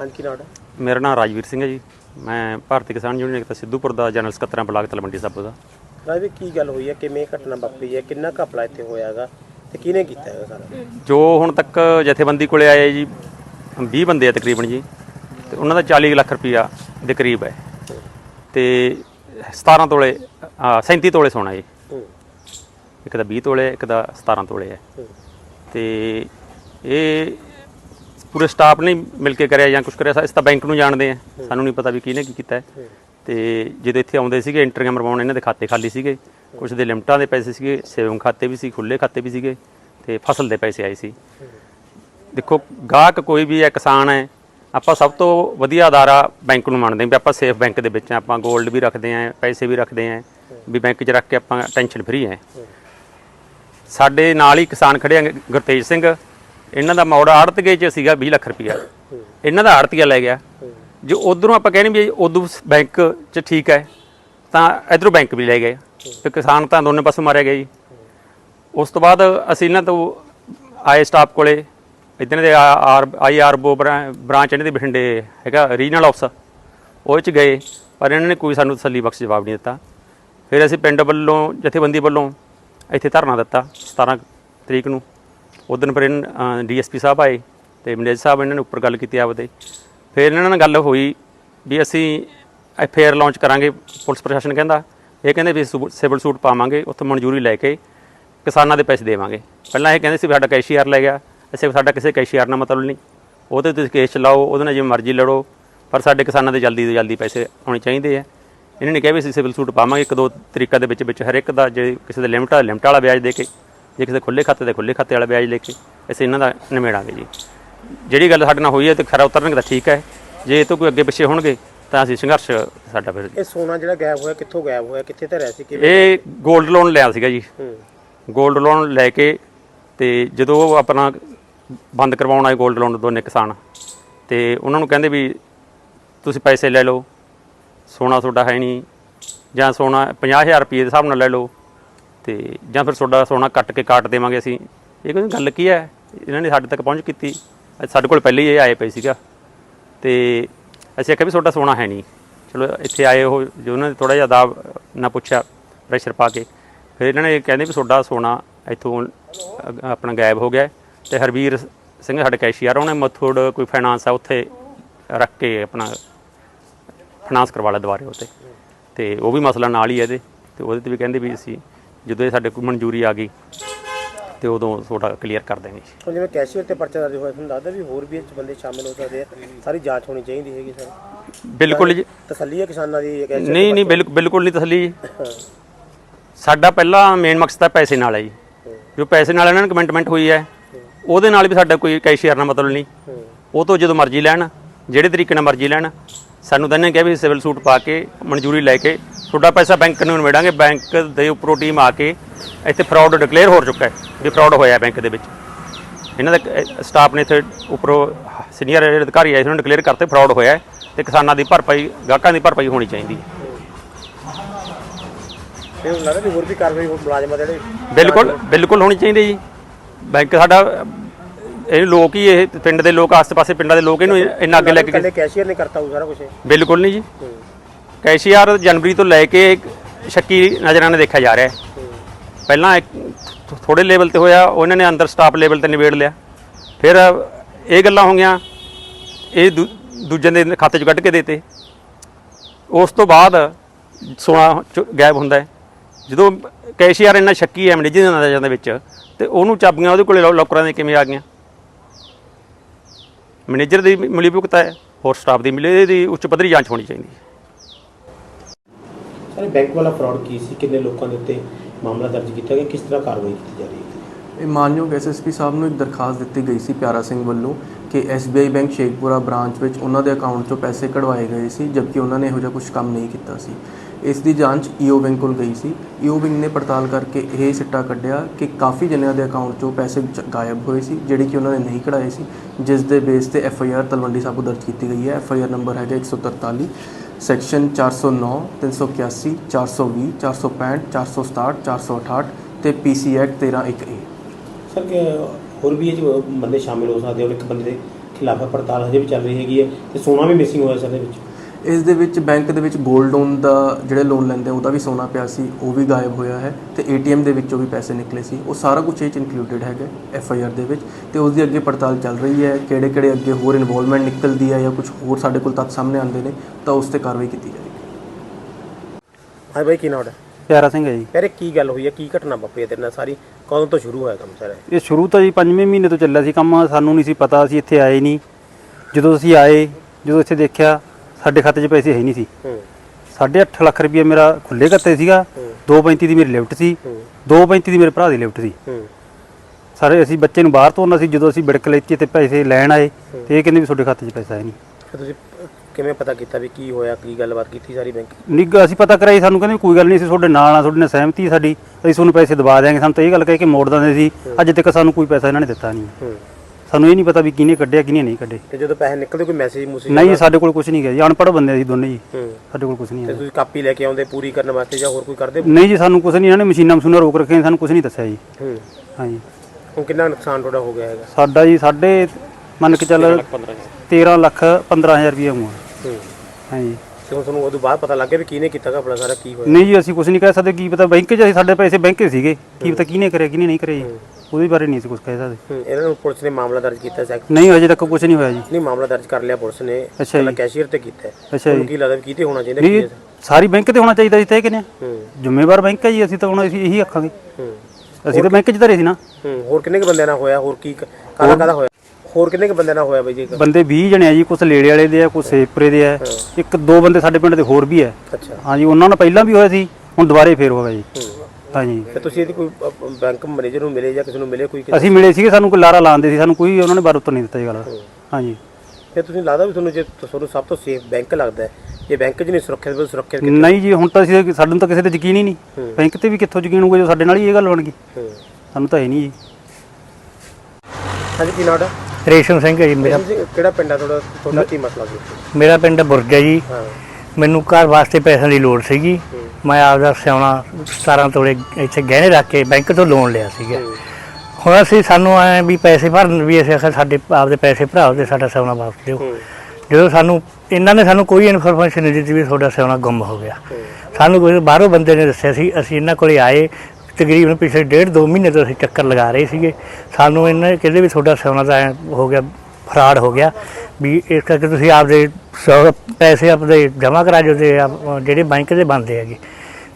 ਹਾਂਜੀ ਕੀ ਨਾਮ ਹੈ ਮੇਰਾ ਨਾਮ ਰਾਜਵੀਰ ਸਿੰਘ ਹੈ ਜੀ। ਮੈਂ ਭਾਰਤੀ ਕਿਸਾਨ ਯੂਨੀਅਨ ਏਕਤਾ ਸਿੱਧੂਪੁਰ ਦਾ ਜਨਰਲ ਸਕੱਤਰ ਬਲਾਕ ਤਲਵੰਡੀ ਸਾਬੋ ਦਾ। ਰਾਜਵੀਰ ਕੀ ਗੱਲ ਹੋਈ ਹੈ? ਕਿਵੇਂ ਇਹ ਘਟਨਾ ਵਾਪਰੀ ਹੈ? ਕਿੰਨਾ ਘਪਲਾ ਇੱਥੇ ਹੋਇਆ ਹੈਗਾ? ਤੇ ਕਿਹਨੇ ਕੀਤਾ ਹੈਗਾ ਸਾਰਾ? ਜੋ ਹੁਣ ਤੱਕ ਜਥੇਬੰਦੀ ਕੋਲੇ ਆਏ ਜੀ 20 ਬੰਦੇ ਆ ਤਕਰੀਬਨ ਜੀ ਤੇ ਉਹਨਾਂ ਦਾ 40 ਲੱਖ ਰੁਪਇਆ ਦੇ ਕਰੀਬ ਹੈ। ਤੇ 17 ਤੋਲੇ ਆ, 37 ਤੋਲੇ ਸੋਨਾ ਜੀ। ਹੂੰ। ਇੱਕ ਦਾ 20 ਤੋਲੇ ਇੱਕ ਦਾ 17 ਤੋਲੇ ਹੈ। ਹੂੰ। ਤੇ ਇਹ ਪੂਰੇ ਸਟਾਫ ਨੇ ਮਿਲ ਕੇ ਕਰਿਆ ਜਾਂ ਕੁਝ ਕਰਿਆ ਇਸ ਤਾਂ ਬੈਂਕ ਨੂੰ ਜਾਣਦੇ ਆ। ਸਾਨੂੰ ਨਹੀਂ ਪਤਾ ਵੀ ਕਿਹਨੇ ਕੀ ਕੀਤਾ ਹੈ। ਤੇ ਜਦੋਂ ਇੱਥੇ ਆਉਂਦੇ ਸੀਗੇ ਐਂਟਰੀਆਂ ਮਰਵਾਉਣ, ਇਹਨਾਂ ਦੇ ਖਾਤੇ ਖਾਲੀ ਸੀਗੇ। ਕੁਝ ਦੇ ਲਿਮਟਾਂ ਦੇ ਪੈਸੇ ਸੀਗੇ, ਸੇਵਿੰਗ ਖਾਤੇ ਵੀ ਸੀ ਖੁੱਲੇ ਖਾਤੇ ਵੀ ਸੀਗੇ ਤੇ ਫਸਲ ਦੇ ਪੈਸੇ ਆਏ ਸੀ। ਦੇਖੋ, ਗਾਹਕ ਕੋਈ ਵੀ ਹੈ, ਕਿਸਾਨ ਹੈ, ਆਪਾਂ ਸਭ ਤੋਂ ਵਧੀਆ ਅਦਾਰਾ ਬੈਂਕ ਨੂੰ ਮੰਨਦੇ ਹਾਂ ਵੀ ਆਪਾਂ ਸੇਫ ਬੈਂਕ ਦੇ ਵਿੱਚ ਆਪਾਂ 골ਡ ਵੀ ਰੱਖਦੇ ਹਾਂ, ਪੈਸੇ ਵੀ ਰੱਖਦੇ ਹਾਂ, ਵੀ ਬੈਂਕ 'ਚ ਰੱਖ ਕੇ ਆਪਾਂ ਟੈਨਸ਼ਨ ਫਰੀ ਹੈ। ਸਾਡੇ ਨਾਲ ਹੀ ਕਿਸਾਨ ਖੜੇ ਆ ਗੁਰਤੇਜ ਸਿੰਘ ਇਹਨਾਂ ਦਾ ਮੌੜਾ ਆੜਤਗੇ 'ਚ ਸੀਗਾ 20 ਲੱਖ ਰੁਪਇਆ। ਇਹਨਾਂ ਦਾ ਆੜਤੀਆ ਲੈ ਗਿਆ। ਜੋ ਉਧਰੋਂ ਆਪਾਂ ਕਹਿੰਦੇ ਵੀ ਉਦੋਂ ਬੈਂਕ 'ਚ ਠੀਕ ਹੈ, ਤਾਂ ਇਧਰੋਂ ਬੈਂਕ ਵੀ ਲੈ ਗਏ। ਤੇ ਕਿਸਾਨ ਤਾਂ ਦੋਨੇ ਪਾਸੇ ਮਾਰਿਆ ਗਿਆ ਜੀ। ਉਸ ਤੋਂ ਬਾਅਦ ਅਸੀਂ ਇਹਨਾਂ ਤੋਂ ਆਏ ਸਟਾਫ ਕੋਲੇ। ਇਦਾਂ ਦੇ ਆਰ, ਆਈ, ਆਰ ਆਰਬੋ ਬ੍ਰਾਂਚ ਇਹਨਾਂ ਦੇ ਬਠਿੰਡੇ ਹੈਗਾ, ਰੀਜਨਲ ਆਫਿਸ ਉਹ 'ਚ ਗਏ, ਪਰ ਇਹਨਾਂ ਨੇ ਕੋਈ ਸਾਨੂੰ ਤਸੱਲੀ ਬਖਸ਼ ਜਵਾਬ ਨਹੀਂ ਦਿੱਤਾ। ਫਿਰ ਅਸੀਂ ਪਿੰਡ ਵੱਲੋਂ, ਜਥੇਬੰਦੀ ਵੱਲੋਂ ਇੱਥੇ ਧਰਨਾ ਦਿੱਤਾ 17 ਤਰੀਕ ਨੂੰ। ਉਦੋਂ ਫਿਰ ਡੀਐਸਪੀ ਸਾਹਿਬ ਆਏ ਤੇ ਮੈਨੇਜਰ ਸਾਹਿਬ ਇਹਨਾਂ ਨੇ ਉੱਪਰ ਗੱਲ ਕੀਤੀ ਆਪਦੇ। ਫਿਰ ਇਹਨਾਂ ਨਾਲ ਗੱਲ ਹੋਈ ਵੀ ਅਸੀਂ ਐਫਆਈਆਰ ਲਾਂਚ ਕਰਾਂਗੇ, ਪੁਲਿਸ ਪ੍ਰਸ਼ਾਸਨ ਕਹਿੰਦਾ। ਇਹ ਕਹਿੰਦੇ ਵੀ ਸੂ- ਸਿਵਲ ਸੂਟ ਪਾਵਾਂਗੇ, ਉੱਥੇ ਮਨਜ਼ੂਰੀ ਲੈ ਕੇ ਕਿਸਾਨਾਂ ਦੇ ਪੈਸੇ ਦੇਵਾਂਗੇ। ਪਹਿਲਾਂ ਇਹ ਕਹਿੰਦੇ ਸੀ ਵੀ ਸਾਡਾ ਕੈਸ਼ੀਆਰ ਲੈ ਗਿਆ, ਅਸੀਂ ਸਾਡਾ ਕਿਸੇ ਕੈਸ਼ੀਆਰ ਨਾਲ ਮਤਲਬ ਨਹੀਂ। ਉਹਦੇ ਤੁਸੀਂ ਕੇਸ ਚਲਾਓ, ਉਹਦੇ ਨਾਲ ਜਿਵੇਂ ਮਰਜ਼ੀ ਲੜੋ, ਪਰ ਸਾਡੇ ਕਿਸਾਨਾਂ ਦੇ ਜਲਦੀ ਤੋਂ ਜਲਦੀ ਪੈਸੇ ਆਉਣੇ ਚਾਹੀਦੇ ਆ। ਇਹਨਾਂ ਨੇ ਕਿਹਾ ਵੀ ਅਸੀਂ ਸਿਵਲ ਸੂਟ ਪਾਵਾਂਗੇ, ਇੱਕ ਦੋ ਤਰੀਕਾ ਦੇ ਵਿੱਚ ਵਿੱਚ ਹਰ ਇੱਕ ਦਾ, ਜੇ ਕਿਸੇ ਦੇ ਲਿਮਟ ਆ, ਲਿਮਟ ਵਾਲਾ ਵਿਆਜ ਦੇ ਕੇ। ਜੇ ਕਿਸੇ ਖੁੱਲੇ ਖਾਤੇ ਦੇ ਖੁੱਲੇ ਖਾਤੇ ਵਾਲੇ ਵਿਆਜ ਲੈ ਕੇ ਅਸੀਂ ਇਹਨਾਂ ਦਾ ਨਿਮੇੜਾਂਗੇ ਜੀ। ਜਿਹੜੀ ਗੱਲ ਸਾਡੇ ਨਾਲ ਹੋਈ ਹੈ ਤੇ ਖਰਾ ਉਤਰਨਗੇ ਤਾਂ ਠੀਕ ਹੈ। ਜੇ ਇਹ ਤੋਂ ਕੋਈ ਅੱਗੇ ਪਿੱਛੇ ਹੋਣਗੇ ਤਾਂ ਅਸੀਂ ਸੰਘਰਸ਼ ਸਾਡਾ ਫਿਰ ਇਹ ਸੋਨਾ ਜਿਹੜਾ ਗਾਇਬ ਹੋਇਆ ਕਿੱਥੋਂ ਗਾਇਬ ਹੋਇਆ ਕਿੱਥੇ ਤੇ ਰਹਿ ਸੀ ਕਿਵੇਂ ਇਹ 골ਡ ਲੋਨ ਲਿਆ ਸੀਗਾ ਜੀ। 골ਡ ਲੋਨ ਲੈ ਕੇ ਤੇ ਜਦੋਂ ਉਹ ਆਪਣਾ ਬੰਦ ਕਰਵਾਉਣ ਆਏ 골ਡ ਲੋਨ ਦੋਨੇ ਕਿਸਾਨ ਤੇ ਉਹਨਾਂ ਨੂੰ ਕਹਿੰਦੇ ਵੀ ਤੁਸੀਂ ਪੈਸੇ ਲੈ ਲਓ ਸੋਨਾ ਤੁਹਾਡਾ ਹੈ ਨਹੀਂ ਜਾਂ ਸੋਨਾ 50000 ਰੁਪਏ ਦੇ ਹਿਸਾਬ ਨਾਲ ਲੈ ਲਓ। ਤੇ ਜਾਂ ਫਿਰ ਤੁਹਾਡਾ ਸੋਨਾ ਕੱਟ ਕੇ ਕਾਟ ਦੇਵਾਂਗੇ ਅਸੀਂ। ਇਹ ਕੋਈ ਗੱਲ ਕੀ ਹੈ? ਇਹਨਾਂ ਨੇ ਸਾਡੇ ਤੱਕ ਪਹੁੰਚ ਕੀਤੀ। ਸਾਡੇ ਕੋਲ ਪਹਿਲੇ ਹੀ ਇਹ ਆਏ ਪਏ ਸੀਗਾ। ਤੇ ਅਸੀਂ ਆਖਿਆ ਵੀ ਤੁਹਾਡਾ ਸੋਨਾ ਹੈ ਨਹੀਂ। ਚਲੋ, ਇੱਥੇ ਆਏ ਉਹ, ਜੋ ਉਹਨਾਂ ਨੇ ਥੋੜਾ ਜਿਹਾ ਦਾਬ ਨਾ ਪੁੱਛਿਆ ਪ੍ਰੈਸ਼ਰ ਪਾ ਕੇ। ਫਿਰ ਇਹਨਾਂ ਨੇ ਕਹਿੰਦੇ ਵੀ ਤੁਹਾਡਾ ਸੋਨਾ ਇੱਥੋਂ ਆਪਣਾ ਗਾਇਬ ਹੋ ਗਿਆ ਹੈ। ਤੇ ਹਰਵੀਰ ਸਿੰਘ ਸਾਡੇ ਕੈਸ਼ੀਅਰ ਉਹਨੇ ਮਥੋੜ ਕੋਈ ਫਾਈਨਾਂਸ ਆ, ਉੱਥੇ ਰੱਖ ਕੇ ਆਪਣਾ ਫਾਈਨਾਂਸ ਕਰਵਾ ਲਿਆ ਦੁਬਾਰੇ ਉੱਤੇ ਤੇ ਉਹ ਵੀ ਮਸਲਾ ਨਾਲ ਹੀ ਹੈ ਇਹਦੇ। ਤੇ ਉਹਦੇ ਤੇ ਵੀ ਕਹਿੰਦੇ ਵੀ ਅਸੀਂ ਜਦੋਂ ਇਹ ਸਾਡੇ ਕੋਲ ਮਨਜ਼ੂਰੀ ਆ ਗਈ ਤੇ ਉਦੋਂ ਤੁਹਾਡਾ ਕਲੀਅਰ ਕਰ ਦੇਵਾਂਗੇ ਹੁਣ ਜਿਵੇਂ ਕੈਸ਼ੀਅਰ ਤੇ ਪਰਚਾ ਦਰਜ ਹੋਇਆ ਤੁਹਾਨੂੰ ਲੱਗਦਾ ਵੀ ਹੋਰ ਵੀ ਇਹ 'ਚ ਬੰਦੇ ਸ਼ਾਮਿਲ ਹੋ ਸਕਦੇ ਆ? ਸਾਰੀ ਜਾਂਚ ਹੋਣੀ ਚਾਹੀਦੀ ਹੈਗੀ ਸਰ। ਬਿਲਕੁਲ ਜੀ। ਤਸੱਲੀ ਹੈ ਕਿਸਾਨਾਂ ਦੀ ਇਹ cashier ਨਹੀਂ ਨਹੀਂ ਬਿਲਕੁਲ ਬਿਲਕੁਲ ਨਹੀਂ ਤਸੱਲੀ ਜੀ। ਸਾਡਾ ਪਹਿਲਾ ਮੇਨ ਮਕਸਦ ਤਾਂ ਪੈਸੇ ਨਾਲ ਹੈ ਜੀ। ਜੋ ਪੈਸੇ ਨਾਲ ਇਹਨਾਂ ਨਾਲ ਕਮਿਟਮੈਂਟ ਹੋਈ ਹੈ ਉਹਦੇ ਨਾਲ ਵੀ ਸਾਡਾ ਕੋਈ ਕੈਸ਼ੀਅਰ ਨਾਲ ਮਤਲਬ ਨਹੀਂ। ਉਹ ਤੋਂ ਜਦੋਂ ਮਰਜ਼ੀ ਲੈਣ ਜਿਹੜੇ ਤਰੀਕੇ ਨਾਲ ਮਰਜ਼ੀ ਲੈਣ ਸਾਨੂੰ ਤਾਂ ਇਹਨੇ ਕਿਹਾ ਵੀ ਸਿਵਲ ਸੂਟ ਪਾ ਕੇ ਮਨਜ਼ੂਰੀ ਲੈ ਕੇ ਤੁਹਾਡਾ ਪੈਸਾ ਬੈਂਕ ਨੂੰ ਨਿਬੇੜਾਂਗੇ ਬੈਂਕ ਦੇ ਉੱਪਰੋਂ ਟੀਮ ਆ ਕੇ ਇੱਥੇ ਫਰਾਡ ਡਿਕਲੇਅਰ ਹੋ ਚੁੱਕਾ ਹੈ ਵੀ ਫਰਾਡ ਹੋਇਆ ਬੈਂਕ ਦੇ ਵਿੱਚ। ਇਹਨਾਂ ਦਾ ਸਟਾਫ ਨੇ ਇੱਥੇ ਉੱਪਰੋਂ ਸੀਨੀਅਰ ਅਧਿਕਾਰੀ ਆਏ ਉਹਨਾਂ ਨੇ ਡਿਕਲੇਅਰ ਕਰਤੇ ਫਰਾਡ ਹੋਇਆ ਤੇ ਕਿਸਾਨਾਂ ਦੀ ਭਰਪਾਈ ਗਾਹਕਾਂ ਦੀ ਭਰਪਾਈ ਹੋਣੀ ਚਾਹੀਦੀ ਹੈ। ਫਿਰ ਹੁਣ ਲੱਗਦਾ ਵੀ ਹੋਰ ਵੀ ਕਾਰਵਾਈ ਹੋ ਮੁਲਾਜ਼ਮਾਂ ਦੇ ਜਿਹੜੇ ਬਿਲਕੁਲ ਬਿਲਕੁਲ ਹੋਣੀ ਚਾਹੀਦੀ ਜੀ। ਬੈਂਕ ਸਾਡਾ ਇਹ ਲੋਕ ਹੀ ਇਹ ਪਿੰਡ ਦੇ ਲੋਕ ਆਸ-ਪਾਸੇ ਪਿੰਡਾਂ ਦੇ ਲੋਕ ਇਹਨੂੰ ਇੰਨਾ ਅੱਗੇ ਲੈ ਕੇ ਕੈਸ਼ੀਅਰ ਨੇ ਕਰਤਾ ਉਹ ਸਾਰਾ ਕੁਝ ਬਿਲਕੁਲ ਨਹੀਂ ਜੀ। ਕੈਸ਼ੀਆਰ ਜਨਵਰੀ ਤੋਂ ਲੈ ਕੇ ਇੱਕ ਸ਼ੱਕੀ ਨਜ਼ਰਾਂ ਨਾਲ ਦੇਖਿਆ ਜਾ ਰਿਹਾ ਹੈ। ਪਹਿਲਾਂ ਇੱਕ ਥੋੜੇ ਲੈਵਲ ਤੇ ਹੋਇਆ ਉਹਨਾਂ ਨੇ ਅੰਦਰ ਸਟਾਫ ਲੈਵਲ ਤੇ ਨਿਬੇੜ ਲਿਆ। ਫਿਰ ਇਹ ਗੱਲਾਂ ਹੋ ਗਈਆਂ, ਇਹ ਦੂ- ਦੂਜੇ ਦੇ ਖਾਤੇ 'ਚ ਕੱਢ ਕੇ ਦੇਤੇ। ਉਸ ਤੋਂ ਬਾਅਦ ਸੋਨਾ ਚ- ਗਾਇਬ ਹੁੰਦਾ ਹੈ। ਜਦੋਂ ਕੈਸ਼ੀਆਰ ਇੰਨਾ ਸ਼ੱਕੀ ਹੈ ਮੈਨੇਜਰ ਦੇ ਨਜ਼ਰਾਂ ਦੇ ਵਿੱਚ, ਤੇ ਉਹਨੂੰ ਚਾਬੀਆਂ ਉਹਦੇ ਕੋਲੇ ਲੌ- ਲੋਕਰਾਂ ਦੇ ਕਿਵੇਂ ਆ ਗਈਆਂ? ਮੈਨੇਜਰ ਦੀ ਮਿਲੀ ਭੁਗਤਾ ਹੈ, ਹੋਰ ਸਟਾਫ ਦੀ ਮਿਲੀ ਦੀ ਉੱਚ ਪੱਧਰੀ ਜਾਂਚ ਹੋਣੀ ਚਾਹੀਦੀ ਹੈ। ਸਾਰੇ ਬੈਂਕ ਵਾਲਾ ਫਰਾਡ ਕੀ ਸੀ? ਕਿੰਨੇ ਲੋਕਾਂ ਦੇ ਉੱਤੇ ਮਾਮਲਾ ਦਰਜ ਕੀਤਾ ਗਿਆ? ਕਿਸ ਤਰ੍ਹਾਂ ਕਾਰਵਾਈ ਕੀਤੀ ਜਾ ਰਹੀ ਹੈ? ਇਹ ਮਾਨਯੋਗ ਐਸਐਸਪੀ ਸਾਹਿਬ ਨੂੰ ਇੱਕ ਦਰਖਾਸਤ ਦਿੱਤੀ ਗਈ ਸੀ ਪਿਆਰਾ ਸਿੰਘ ਵੱਲੋਂ ਕਿ SBI ਬੈਂਕ ਸ਼ੇਖਪੁਰਾ ਬ੍ਰਾਂਚ ਵਿੱਚ ਉਹਨਾਂ ਦੇ ਅਕਾਊਂਟ 'ਚੋਂ ਪੈਸੇ ਕਢਵਾਏ ਗਏ ਸੀ, ਜਦਕਿ ਉਹਨਾਂ ਨੇ ਇਹੋ ਜਿਹਾ ਕੁਝ ਕੰਮ ਨਹੀਂ ਕੀਤਾ ਸੀ। ਇਸ ਦੀ ਜਾਂਚ ਈਓ ਬੈਂਕ ਕੋਲ ਗਈ ਸੀ। ਈਓ ਬੈਂਕ ਨੇ ਪੜਤਾਲ ਕਰਕੇ ਇਹ ਸਿੱਟਾ ਕੱਢਿਆ ਕਿ ਕਾਫੀ ਜਣਿਆਂ ਦੇ ਅਕਾਊਂਟ 'ਚੋਂ ਪੈਸੇ ਗਾਇਬ ਹੋਏ ਸੀ, ਜਿਹੜੇ ਕਿ ਉਹਨਾਂ ਨੇ ਨਹੀਂ ਕਢਾਏ ਸੀ, ਜਿਸ ਦੇ ਬੇਸ ਤੇ ਐਫਆਈਆਰ ਤਲਵੰਡੀ ਸਾਬੋ ਦਰਜ ਕੀਤੀ ਗਈ ਹੈ। ਐਫਆਈਆਰ ਨੰਬਰ ਹੈਗਾ 143 ਸੈਕਸ਼ਨ 409 381 420 465 467 468 ਤੇ ਪੀਸੀ ਐਕਟ 13 1 ਏ ਸਰ, ਕਿ ਹੋਰ ਵੀ ਇਹ ਜੋ ਬੰਦੇ ਸ਼ਾਮਿਲ ਹੋ ਸਕਦੇ ਹੋ ਇੱਕ ਬੰਦੇ ਦੇ ਖਿਲਾਫ ਪੜਤਾਲ ਹਜੇ ਵੀ ਚੱਲ ਰਹੀ ਹੈਗੀ ਹੈ ਤੇ ਸੋਨਾ ਵੀ ਮਿਸਿੰਗ ਹੋਇਆ ਸਰ ਦੇ ਵਿੱਚ। ਇਸ ਦੇ ਵਿੱਚ ਬੈਂਕ ਦੇ ਵਿੱਚ 골ਡ ਲੋਨ ਦਾ ਜਿਹੜੇ ਲੋਨ ਲੈਂਦੇ ਉਹਦਾ ਵੀ ਸੋਨਾ ਪਿਆ ਸੀ ਉਹ ਵੀ ਗਾਇਬ ਹੋਇਆ ਹੈ ਤੇ ਏਟੀਐਮ ਦੇ ਵਿੱਚੋਂ ਵੀ ਪੈਸੇ ਨਿਕਲੇ ਸੀ। ਉਹ ਸਾਰਾ ਕੁਝ ਇਹ ਚ ਇਨਕਲੂਡਡ ਹੈਗਾ ਐਫ ਆਈ ਆਰ ਦੇ ਵਿੱਚ ਤੇ ਉਸ ਦੀ ਅੱਗੇ ਪੜਤਾਲ ਚੱਲ ਰਹੀ ਹੈ ਕਿਹੜੇ ਕਿਹੜੇ ਅੱਗੇ ਹੋਰ ਇਨਵੋਲਵਮੈਂਟ ਨਿਕਲਦੀ ਹੈ ਜਾਂ ਕੁਝ ਹੋਰ ਸਾਡੇ ਕੋਲ ਤੱਥ ਸਾਹਮਣੇ ਆਉਂਦੇ ਨੇ ਤਾਂ ਉਸ ਤੇ ਕਾਰਵਾਈ ਕੀਤੀ ਜਾਏਗੀ। ਹਾਂ ਬਾਈ ਕੀ ਨਾਮ ਹੈ? ਪਿਆਰਾ ਸਿੰਘ ਹੈ ਜੀ। ਯਾਰ ਇਹ ਕੀ ਗੱਲ ਹੋਈ ਹੈ? ਕੀ ਘਟਨਾ ਵਾਪਰੀ ਹੈ ਤੇਰੇ ਨਾਲ ਸਾਰੀ? ਕਦੋਂ ਤੋਂ ਸ਼ੁਰੂ ਹੋਇਆ ਕੰਮ ਸਾਰਾ ਇਹ? ਇਹ ਸ਼ੁਰੂ ਤਾਂ ਜੀ ਪੰਜਵੇਂ ਮਹੀਨੇ ਤੋਂ ਚੱਲਿਆ ਸੀ ਕੰਮ ਸਾਨੂੰ ਨਹੀਂ ਸੀ ਪਤਾ ਅਸੀਂ ਇੱਥੇ ਆਏ ਨਹੀਂ। ਜਦੋਂ ਅਸੀਂ ਆਏ ਜਦੋਂ ਇੱਥੇ ਦੇਖਿਆ ਸਾਡੇ ਖਾਤੇ 'ਚ ਪੈਸੇ ਹੈ ਨਹੀਂ ਸੀ। ਹੂੰ। 8.5 ਲੱਖ ਰੁਪਏ ਮੇਰਾ ਖੁੱਲੇ ਖਾਤੇ ਸੀਗਾ 2.35 ਦੀ ਮੇਰੀ ਲਿਫਟ ਸੀ 2.35 ਦੀ ਮੇਰੇ ਭਰਾ ਦੀ ਲਿਫਟ ਸੀ। ਹੂੰ। ਸਾਰੇ ਅਸੀਂ ਬੱਚੇ ਨੂੰ ਬਾਹਰ ਤੋਰਨਾ ਸੀ ਜਦੋਂ ਅਸੀਂ ਬਿੜਕ ਲੈਤੀ ਤੇ ਪੈਸੇ ਲੈਣ ਆਏ ਤੇ ਇਹ ਕਹਿੰਦੇ ਵੀ ਤੁਹਾਡੇ ਖਾਤੇ 'ਚ ਪੈਸਾ ਹੈ ਨਹੀਂ। ਫਿਰ ਤੁਸੀਂ ਕਿਵੇਂ ਪਤਾ ਕੀਤਾ ਵੀ ਕੀ ਹੋਇਆ ਕੀ ਗੱਲਬਾਤ ਕੀਤੀ ਸਾਰੀ ਬੈਂਕ? ਨਿੱਘ ਅਸੀਂ ਪਤਾ ਕਰਾਈ ਸਾਨੂੰ ਕਹਿੰਦੇ ਵੀ ਕੋਈ ਗੱਲ ਨਹੀਂ ਅਸੀਂ ਤੁਹਾਡੇ ਨਾਲ ਆ ਤੁਹਾਡੇ ਨਾਲ ਸਹਿਮਤੀ ਸਾਡੀ ਅਸੀਂ ਤੁਹਾਨੂੰ ਪੈਸੇ ਦਵਾ ਦਿਆਂਗੇ। ਸਾਨੂੰ ਤਾਂ ਇਹ ਗੱਲ ਕਹਿ ਕੇ ਮੋੜ ਦਿੰਦੇ ਸੀ ਅੱਜ ਤੱਕ ਸਾਨੂੰ ਕੋਈ ਪੈਸਾ ਇਹਨਾਂ ਨੇ ਦਿੱਤਾ ਨਹੀਂ। ਹੂੰ। ਸਾਨੂੰ ਇਹ ਨਹੀਂ ਪਤਾ ਵੀ ਕਿਹਨੇ ਕੱਢਿਆ ਕਿਹਨੇ ਨਹੀਂ ਕੱਢੇ। ਤੇ ਜਦੋਂ ਪੈਸੇ ਨਿਕਲਦੇ ਕੋਈ ਮੈਸੇਜ ਮੂਸੇਜ ਨਹੀਂ ਜੀ, ਸਾਡੇ ਕੋਲ ਕੁਝ ਨਹੀਂ ਗਿਆ ਜੀ ਅਨਪੜ੍ਹ ਬੰਦੇ ਅਸੀਂ ਦੋਨੇ ਜੀ। ਹੂੰ। ਸਾਡੇ ਕੋਲ ਕੁਝ ਨਹੀਂ ਤੇ ਹੈ ਤੁਸੀਂ ਕਾਪੀ ਲੈ ਕੇ ਆਉਂਦੇ ਪੂਰੀ ਕਰਨ ਵਾਸਤੇ ਜਾਂ ਹੋਰ ਕੋਈ ਕਰਦੇ? ਨਹੀਂ ਜੀ ਸਾਨੂੰ ਕੁਝ ਨਹੀਂ ਇਹਨਾਂ ਨੇ ਮਸ਼ੀਨਾਂ ਮਸ਼ੂਨਾਂ ਰੋਕ ਰੱਖੀਆਂ ਸਾਨੂੰ ਕੁਝ ਨਹੀਂ ਦੱਸਿਆ ਜੀ। ਹੂੰ। ਹਾਂਜੀ। ਹੁਣ ਕਿੰਨਾ ਨੁਕਸਾਨ ਤੁਹਾਡਾ ਹੋ ਗਿਆ ਹੈਗਾ? ਸਾਡਾ ਜੀ ਸਾਡੇ ਮੰਨ ਕੇ ਚੱਲ 13 ਲੱਖ 15000 ਰੁਪਏ ਹੋਊਗਾ। ਹੂੰ। ਹਾਂਜੀ। ਤੇ ਹੁਣ ਤੁਹਾਨੂੰ ਉਦੋਂ ਬਾਅਦ ਪਤਾ ਲੱਗ ਗਿਆ ਵੀ ਕਿਹਨੇ ਕੀਤਾ ਘਪਲਾ ਸਾਰਾ ਕੀ ਹੋਇਆ? ਨਹੀਂ ਜੀ ਅਸੀਂ ਕੁਝ ਨਹੀਂ ਕਹਿ ਸਕਦੇ ਕੀ ਪਤਾ ਬੈਂਕ 'ਚ ਅਸੀਂ ਸਾਡੇ ਪੈਸੇ ਬੈਂਕ 'ਚ ਸੀਗੇ। ਕੀ ਪਤਾ ਕਿਹਨੇ ਕਰਿਆ ਕਿਹਨੇ ਨਹੀਂ ਕਰਿਆ ਜੀ। ਉਹਦੇ ਬਾਰੇ ਨਹੀਂ ਅਸੀਂ ਕੁਝ ਕਹਿ ਸਕਦੇ। ਹੂੰ। ਇਹਨਾਂ ਨੂੰ ਪੁਲਿਸ ਨੇ ਮਾਮਲਾ ਦਰਜ ਕੀਤਾ ਸੈਕ ਨਹੀਂ ਅਜੇ ਤੱਕ ਕੁਝ ਨਹੀਂ ਹੋਇਆ ਜੀ। ਨਹੀਂ ਮਾਮਲਾ ਦਰਜ ਕਰ ਲਿਆ ਪੁਲਿਸ ਨੇ। ਅੱਛਾ ਪਹਿਲਾਂ ਜੀ। ਕੈਸ਼ੀਅਰ ਤੇ ਕੀਤਾ। ਹੈ। ਅੱਛਾ ਤੁਹਾਨੂੰ ਜੀ। ਕੀ ਲੱਗਦਾ ਵੀ ਕਿਤੇ ਹੋਣਾ ਚਾਹੀਦਾ ਨਹੀਂ ਕੀ ਸਾਰੀ ਬੈਂਕ ਤੇ ਹੋਣਾ ਚਾਹੀਦਾ ਸੀ ਤੇ ਕਿਨੇ ਹੂੰ। ਜ਼ਿੰਮੇਵਾਰ ਬੈਂਕ ਹੈ ਜੀ ਅਸੀਂ ਤਾਂ ਹੁਣ ਅਸੀਂ ਇਹੀ ਆਖਾਂਗੇ। ਹੂੰ। ਅਸੀਂ ਤਾਂ ਬੈਂਕ 'ਚ ਧਰੇ ਸੀ ਨਾ। ਹੂੰ ਹੋਰ ਕਿੰਨੇ ਕੁ ਬੰਦਿਆਂ ਨਾਲ ਹੋਇਆ? ਹੋਰ ਕੀ ਕਾਹਦਾ ਕਾਹਦਾ ਹੋਇਆ? ਹੋਰ ਕਿੰਨੇ ਕੁ ਬੰਦਿਆਂ ਨਾਲ ਹੋਇਆ ਬਾਈ ਜੀ? ਬੰਦੇ 20 ਜਣੇ ਆ ਜੀ ਕੁਝ ਲੇੜੇ ਵਾਲੇ ਦੇ ਆ ਕੁਝ ਸੇਪਰੇ ਦੇ ਆ। ਇੱਕ ਦੋ ਬੰਦੇ ਸਾਡੇ ਪਿੰਡ ਦੇ ਹੋਰ ਵੀ ਆ ਅੱਛਾ। ਹਾਂਜੀ ਉਹਨਾਂ ਨਾਲ ਪਹਿਲਾਂ ਵੀ ਹੋਇਆ ਸੀ ਹੁਣ ਦੁਬਾਰੇ ਫੇਰ ਹੋ ਗਿਆ ਜੀ। ਹੂੰ। ਹਾਂਜੀ। ਤੇ ਤੁਸੀਂ ਇਹਦੀ ਕੋਈ ਬੈਂਕ ਮੈਨੇਜਰ ਨੂੰ ਮਿਲੇ ਜਾਂ ਕਿਸੇ ਨੂੰ ਮਿਲੇ ਕੋਈ ਅਸੀਂ ਮਿਲੇ ਸੀਗੇ ਸਾਨੂੰ ਕੋਈ ਲਾਰਾ ਲਾਉਂਦੇ ਸੀ ਸਾਨੂੰ ਕੋਈ ਉਹਨਾਂ ਨੇ ਬਾਰ ਉੱਤਰ ਨਹੀਂ ਦਿੱਤਾ ਇਹ ਗੱਲ ਦਾ। ਹਾਂਜੀ। ਫਿਰ ਤੁਸੀਂ ਲੱਗਦਾ ਵੀ ਤੁਹਾਨੂੰ ਜੇ ਤੁਹਾਨੂੰ ਸਭ ਤੋਂ ਸੇਫ ਬੈਂਕ ਲੱਗਦਾ ਹੈ ਜੇ ਬੈਂਕ 'ਚ ਨਹੀਂ ਸੁਰੱਖਿਅਤ ਵੀ ਸੁਰੱਖਿਅਤ ਕਿ- ਨਹੀਂ ਜੀ ਹੁਣ ਤਾਂ ਅਸੀਂ ਸਾਨੂੰ ਤਾਂ ਕਿਸੇ ਤੇ ਯਕੀਨ ਹੀ ਨਹੀਂ। ਬੈਂਕ ਤੇ ਵੀ ਕਿੱਥੋਂ ਯਕੀਨ ਹੋਊਗਾ ਜੋ ਸਾਡੇ ਨਾਲ ਹੀ ਇਹ ਗੱਲ ਬਣ ਗਈ ਹੂੰ। ਸਾਨੂੰ ਤਾਂ ਹੈ ਨਹੀਂ ਜੀ। ਹਾਂਜੀ ਕੀ ਨਾਮ ਹੈ ਰੇਸ਼ਮ ਸਿੰਘ ਹੈ ਜੀ ਮੇਰਾ। ਤੁਸੀਂ ਕਿਹੜਾ ਪਿੰਡ ਆ ਤੁਹਾਡਾ? ਤੁਹਾਡਾ ਕੀ ਮਸਲਾ ਸੀ? ਮੇਰਾ ਪਿੰਡ ਬੁਰਜ ਹੈ ਜੀ। ਹਾਂ। ਮੈਨੂੰ ਘਰ ਵਾਸਤੇ ਪੈਸਿਆਂ ਦੀ ਲੋੜ ਸੀਗੀ। ਮੈਂ ਆਪਦਾ ਸਿਆਉਣਾ 17 ਤੋਲੇ ਇੱਥੇ ਗਹਿਣੇ ਰੱਖ ਕੇ ਬੈਂਕ ਤੋਂ ਲੋਨ ਲਿਆ ਸੀਗਾ। ਹੁਣ ਅਸੀਂ ਸਾਨੂੰ ਐ ਵੀ ਪੈਸੇ ਭਰਨ ਵੀ ਅਸੀਂ ਆਖਿਆ ਸਾਡੇ ਆਪਦੇ ਪੈਸੇ ਭਰਾਓ ਤੇ ਸਾਡਾ ਸਿਆਉਣਾ ਵਾਪਸ ਦਿਓ। ਜਦੋਂ ਸਾਨੂੰ ਇਹਨਾਂ ਨੇ ਸਾਨੂੰ ਕੋਈ ਇਨਫੋਰਮੇਸ਼ਨ ਨਹੀਂ ਦਿੱਤੀ ਵੀ ਤੁਹਾਡਾ ਸਿਆਉਣਾ ਗੁੰਮ ਹੋ ਗਿਆ। ਸਾਨੂੰ ਕੋਈ ਬਾਹਰੋਂ ਬੰਦੇ ਨੇ ਦੱਸਿਆ ਸੀ ਅਸੀਂ ਇਹਨਾਂ ਕੋਲੇ ਆਏ ਤਕਰੀਬਨ ਪਿਛਲੇ ਡੇਢ ਦੋ ਮਹੀਨੇ ਤੋਂ ਅਸੀਂ ਚੱਕਰ ਲਗਾ ਰਹੇ ਸੀਗੇ। ਸਾਨੂੰ ਇਹਨਾਂ ਨੇ ਕਹਿੰਦੇ ਵੀ ਤੁਹਾਡਾ ਸਿਆਉਣਾ ਤਾਂ ਐਂ ਹੋ ਗਿਆ ਫਰਾਡ ਹੋ ਗਿਆ। ਵੀ ਇਸ ਕਰਕੇ ਤੁਸੀਂ ਆਪਦੇ ਸੌ ਪੈਸੇ ਆਪਦੇ ਜਮ੍ਹਾਂ ਕਰਾ ਜੋ ਤੇ ਆਪ- ਜਿਹੜੇ ਬੈਂਕ ਦੇ ਬੰਦੇ ਹੈਗੇ।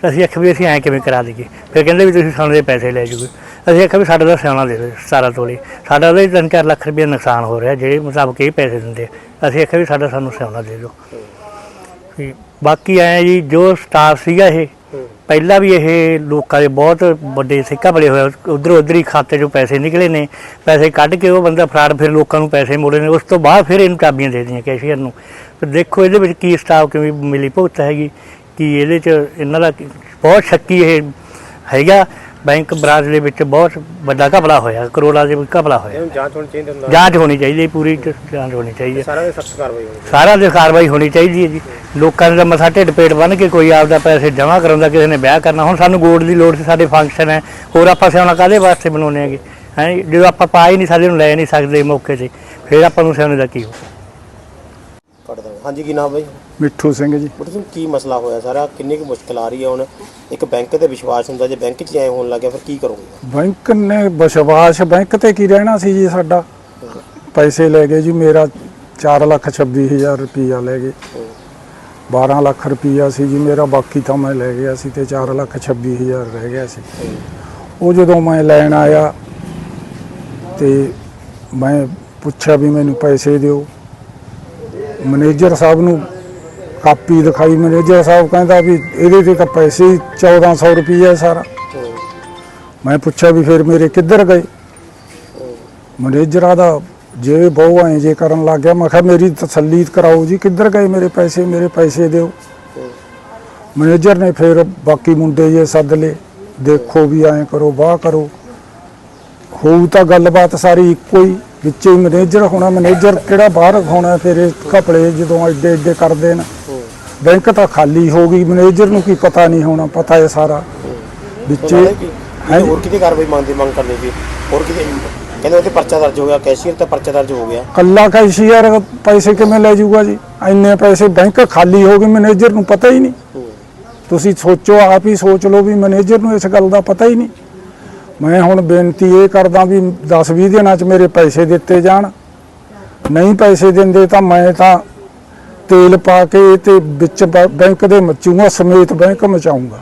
ਤਾਂ ਅਸੀਂ ਆਖਿਆ ਵੀ ਅਸੀਂ ਐਂ ਕਿਵੇਂ ਕਰਾ ਦਈਏ? ਫਿਰ ਕਹਿੰਦੇ ਵੀ ਤੁਸੀਂ ਸਾਨੂੰ ਦੇ ਪੈਸੇ ਲੈ ਜੂਗੇ ਅਸੀਂ ਆਖਿਆ ਵੀ ਸਾਡਾ ਤਾਂ ਸਿਆਣਾ ਦੇ ਦਿਓ 17 ਤੋਲੇ। ਸਾਡਾ ਉਹਦੇ 3-4 ਲੱਖ ਰੁਪਏ ਨੁਕਸਾਨ ਹੋ ਰਿਹਾ, ਜਿਹੜੇ ਮੁਤਾਬਕ ਇਹ ਪੈਸੇ ਦਿੰਦੇ ਆ। ਅਸੀਂ ਆਖਿਆ ਵੀ ਸਾਡਾ ਸਾਨੂੰ ਸਿਆਣਾ ਦੇ ਦਿਓ। ਵੀ ਬਾਕੀ ਐਂ ਜੀ, ਜੋ ਸਟਾਫ ਸੀਗਾ ਇਹ ਪਹਿਲਾਂ ਵੀ ਇਹ ਲੋਕਾਂ ਦੇ ਬਹੁਤ ਵੱਡੇ ਸਿੱਕਾ ਬੜੇ ਹੋਏ ਉਧਰ ਉਧਰ ਹੀ ਖਾਤੇ 'ਚੋਂ ਪੈਸੇ ਨਿਕਲੇ ਨੇ। ਪੈਸੇ ਕੱਢ ਕੇ ਉਹ ਬੰਦਾ ਫਰਾਡ ਫਿਰ ਲੋਕਾਂ ਨੂੰ ਪੈਸੇ ਮੋੜੇ ਨੇ। ਉਸ ਤੋਂ ਬਾਅਦ ਫਿਰ ਇਹਨੂੰ ਚਾਬੀਆਂ ਦੇ ਦਿੱਤੀਆਂ ਕੈਸ਼ੀਅਰ ਨੂੰ। ਫਿਰ ਦੇਖੋ ਇਹਦੇ ਵਿੱਚ ਕੀ ਸਟਾਫ ਕਿਵੇਂ ਮਿਲੀ ਭੁਗਤ ਹੈਗੀ, ਕਿ ਇਹਦੇ 'ਚ ਇਹਨਾਂ ਦਾ ਬਹੁਤ ਸ਼ੱਕੀ ਇਹ ਹੈਗਾ। ਬੈਂਕ ਬ੍ਰਾਂਚ ਦੇ ਵਿੱਚ ਬਹੁਤ ਵੱਡਾ ਘਪਲਾ ਹੋਇਆ ਕਰੋੜਾਂ ਦੇ ਵਿੱਚ ਘਪਲਾ ਹੋਇਆ। ਇਹਨੂੰ ਜਾਂਚ ਹੋਣੀ ਚਾਹੀਦੀ ਹੁੰਦਾ। ਜਾਂਚ ਹੋਣੀ ਚਾਹੀਦੀ ਹੈ ਪੂਰੀ ਜਾਂਚ ਹੋਣੀ ਚਾਹੀਦੀ ਹੈ। ਸਾਰਾ ਦੇ ਸਖਤ ਕਾਰਵਾਈ ਹੋਣੀ ਸਾਰਾ ਦੀ ਕਾਰਵਾਈ ਹੋਣੀ ਚਾਹੀਦੀ ਹੈ ਜੀ। ਲੋਕਾਂ ਦਾ ਮਸਾ ਢਿੱਡ ਪੇਟ ਬੰਨ ਕੇ ਕੋਈ ਆਪਦਾ ਪੈਸੇ ਜਮ੍ਹਾਂ ਕਰਾਉਂਦਾ ਕਿਸੇ ਨੇ ਵਿਆਹ ਕਰਨਾ ਹੁਣ ਸਾਨੂੰ ਗੋਲਡ ਦੀ ਲੋੜ ਸੀ ਸਾਡੇ ਫੰਕਸ਼ਨ ਹੈ। ਹੋਰ ਆਪਾਂ ਸਿਆਉਣਾ ਕਾਹਦੇ ਵਾਸਤੇ ਬਣਾਉਣੇ ਹੈਗੇ? ਹੈ ਜਦੋਂ ਆਪਾਂ ਪਾ ਹੀ ਨਹੀਂ ਸਕਦੇ ਨੂੰ ਲੈ ਨਹੀਂ ਸਕਦੇ ਮੌਕੇ ਤੇ। ਫਿਰ ਆਪਾਂ ਨੂੰ ਸਿਆਉਣੇ ਦਾ ਕੀ ਹੋ ਕੱਢ ਦਾਂਗੇ ਹਾਂਜੀ ਕੀ ਨਾਮ ਬਾਈ ਮਿੱਠੂ ਸਿੰਘ ਜੀ। ਬਟ ਤੁਹਾਨੂੰ ਕੀ ਮਸਲਾ ਹੋਇਆ ਸਾਰਾ? ਕਿੰਨੀ ਕੁ ਮੁਸ਼ਕਲ ਆ ਰਹੀ ਹੈ ਹੁਣ? ਇੱਕ ਬੈਂਕ ਤੇ ਵਿਸ਼ਵਾਸ ਹੁੰਦਾ ਜੇ ਬੈਂਕ 'ਚ ਐ ਹੋਣ ਲੱਗਿਆ ਫਿਰ ਕੀ ਕਰੋਗੇ? ਬੈਂਕ ਨੇ ਵਿਸ਼ਵਾਸ ਬੈਂਕ ਤੇ ਕੀ ਰਹਿਣਾ ਸੀ ਜੀ ਸਾਡਾ? ਪੈਸੇ ਲੈ ਗਏ ਜੀ ਮੇਰਾ 4 ਲੱਖ 26 ਹਜ਼ਾਰ ਰੁਪਈਆ ਲੈ ਗਏ। 12 ਲੱਖ ਰੁਪਈਆ ਸੀ ਜੀ ਮੇਰਾ ਬਾਕੀ ਤਾਂ ਮੈਂ ਲੈ ਗਿਆ ਸੀ ਤੇ 4 ਲੱਖ 26 ਹਜ਼ਾਰ ਰਹਿ ਗਿਆ ਸੀ। ਉਹ ਜਦੋਂ ਮੈਂ ਲੈਣ ਆਇਆ ਤੇ ਮੈਂ ਪੁੱਛਿਆ ਵੀ ਮੈਨੂੰ ਪੈਸੇ ਦਿਓ। ਮੈਨੇਜਰ ਸਾਹਿਬ ਨੂੰ ਕਾਪੀ ਦਿਖਾਈ। ਮੈਨੇਜਰ ਸਾਹਿਬ ਕਹਿੰਦਾ ਵੀ ਇਹਦੇ ਤੇ ਤਾਂ ਪੈਸੇ ਹੀ 1400 ਰੁਪਈਆ ਸਾਰਾ। ਮੈਂ ਪੁੱਛਿਆ ਵੀ ਫਿਰ ਮੇਰੇ ਕਿੱਧਰ ਗਏ? ਮੈਨੇਜਰਾਂ ਦਾ ਜੇ ਬਹੁ ਐ ਜੇ ਕਰਨ ਲੱਗ ਗਿਆ, ਮੈਂ ਕਿਹਾ ਮੇਰੀ ਤਸੱਲੀ ਕਰਾਓ ਜੀ, ਕਿੱਧਰ ਗਏ ਮੇਰੇ ਪੈਸੇ? ਮੇਰੇ ਪੈਸੇ ਦਿਓ। ਮੈਨੇਜਰ ਨੇ ਫਿਰ ਬਾਕੀ ਮੁੰਡੇ ਜੇ ਸੱਦ ਲਏ। ਦੇਖੋ ਵੀ ਐਂ ਕਰੋ, ਵਾਹ ਕਰੋ। ਹੋਊ ਤਾਂ ਗੱਲਬਾਤ ਸਾਰੀ ਇੱਕੋ ਹੀ। ਵਿੱਚੇ ਹੀ ਮੈਨੇਜਰ ਹੋਣਾ ਮੈਨੇਜਰ ਕਿਹੜਾ ਬਾਹਰ ਹੋਣਾ ਫਿਰ ਇਹ ਘਪਲੇ ਜਦੋਂ ਐਡੇ ਐਡੇ ਕਰਦੇ ਨੇ ਬੈਂਕ ਤਾਂ ਖਾਲੀ ਹੋ ਗਈ ਮੈਨੇਜਰ ਨੂੰ ਕੀ ਪਤਾ ਨਹੀਂ ਹੋਣਾ ਪਤਾ ਹੈ ਸਾਰਾ। ਵਿੱਚੇ ਹੋਰ ਕਿਤੇ ਕਾਰਵਾਈ ਮੰਗਦੇ ਮੰਗ ਕਰਦੇ ਸੀ? ਹੋਰ ਕਿਤੇ ਕਹਿੰਦੇ ਉੱਥੇ ਪਰਚਾ ਦਰਜ ਹੋ ਗਿਆ ਕੈਸ਼ੀਅਰ ਤੇ ਪਰਚਾ ਦਰਜ ਹੋ ਗਿਆ। ਕੱਲਾ ਕੈਸ਼ੀਅਰ ਪੈਸੇ ਕਿਵੇਂ ਲੈ ਜਾਊਗਾ ਜੀ? ਇੰਨੇ ਪੈਸੇ ਬੈਂਕ ਖਾਲੀ ਹੋ ਗਏ ਮੈਨੇਜਰ ਨੂੰ ਪਤਾ ਹੀ ਨਹੀਂ। ਤੁਸੀਂ ਸੋਚੋ ਆਪ ਹੀ ਸੋਚ ਲਓ ਵੀ ਮੈਨੇਜਰ ਨੂੰ ਇਸ ਗੱਲ ਦਾ ਪਤਾ ਹੀ ਨਹੀਂ। ਮੈਂ ਹੁਣ ਬੇਨਤੀ ਇਹ ਕਰਦਾ ਵੀ 10-20 ਦਿਨਾਂ 'ਚ ਮੇਰੇ ਪੈਸੇ ਦਿੱਤੇ ਜਾਣ। ਨਹੀਂ ਪੈਸੇ ਦਿੰਦੇ ਤਾਂ ਮੈਂ ਤਾਂ ਤੇਲ ਪਾ ਕੇ ਤੇ ਵਿੱਚ ਬ- ਬੈਂਕ ਦੇ ਮਚੂਗਾ ਸਮੇਤ ਬੈਂਕ ਮਚਾਉਂਗਾ।